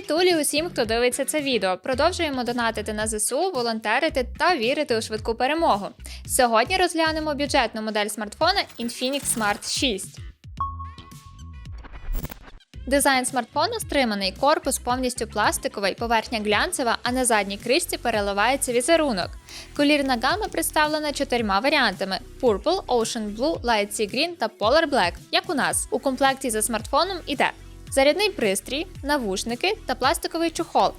Привіт, Тулі, усім, хто дивиться це відео. Продовжуємо донатити на ЗСУ, волонтерити та вірити у швидку перемогу. Сьогодні розглянемо бюджетну модель смартфона Infinix Smart 6. Дизайн смартфону стриманий, корпус повністю пластиковий, поверхня глянцева, а на задній кришці переливається візерунок. Колірна гама представлена чотирма варіантами: Purple, Ocean Blue, Light Sea Green та Polar Black, як у нас. У комплекті за смартфоном іде зарядний пристрій, навушники та пластиковий чохол.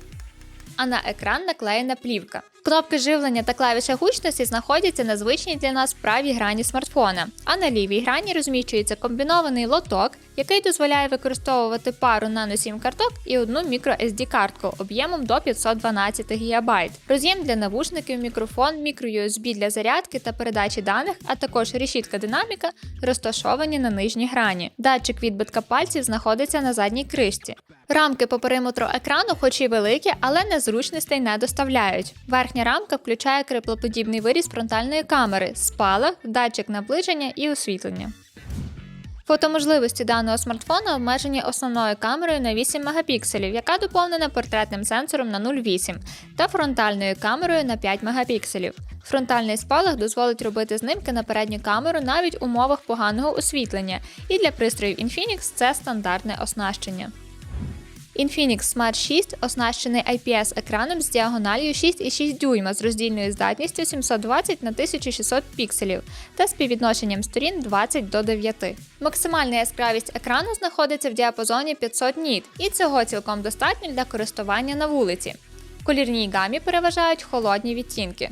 А на екран наклеєна плівка. Кнопки живлення та клавіша гучності знаходяться на звичній для нас правій грані смартфона, а на лівій грані розміщується комбінований лоток, який дозволяє використовувати пару нано-сім карток і одну microSD картку об'ємом до 512 ГБ. Роз'єм для навушників, мікрофон, microUSB для зарядки та передачі даних, а також решітка динаміка розташовані на нижній грані. Датчик відбитка пальців знаходиться на задній кришці. Рамки по периметру екрану, хоч і великі, але незручностей не доставляють. Верхня рамка включає криплоподібний виріз фронтальної камери, спалах, датчик наближення і освітлення. Фотоможливості даного смартфона обмежені основною камерою на 8 мегапікселів, яка доповнена портретним сенсором на 0,8 та фронтальною камерою на 5 мегапікселів. Фронтальний спалах дозволить робити знимки на передню камеру навіть в умовах поганого освітлення, і для пристроїв Infinix це стандартне оснащення. Infinix Smart 6 оснащений IPS-екраном з діагональю 6,6 дюйма з роздільною здатністю 720 на 1600 пікселів та співвідношенням сторін 20 до 9. Максимальна яскравість екрану знаходиться в діапазоні 500 ніт, і цього цілком достатньо для користування на вулиці. В колірній гамі переважають холодні відтінки.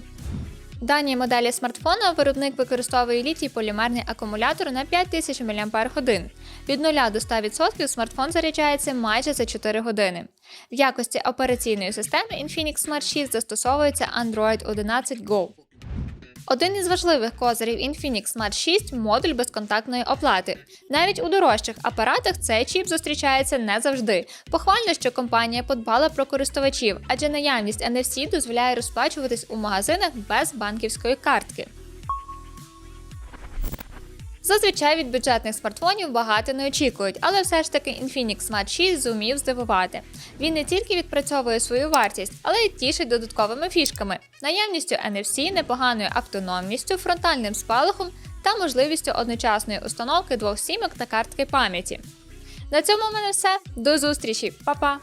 В даній моделі смартфона виробник використовує літій полімерний акумулятор на 5000 мАч. Від 0 до 100% смартфон заряджається майже за 4 години. В якості операційної системи Infinix Smart 6 застосовується Android 11 Go. Один із важливих козирів Infinix Smart 6 модуль безконтактної оплати. Навіть у дорожчих апаратах цей чіп зустрічається не завжди. Похвально, що компанія подбала про користувачів, адже наявність NFC дозволяє розплачуватись у магазинах без банківської картки. Зазвичай від бюджетних смартфонів багато не очікують, але все ж таки Infinix Smart 6 зумів здивувати. Він не тільки відпрацьовує свою вартість, але й тішить додатковими фішками, наявністю NFC, непоганою автономністю, фронтальним спалахом та можливістю одночасної установки двох сімок та картки пам'яті. На цьому в мене все. До зустрічі, Па-па!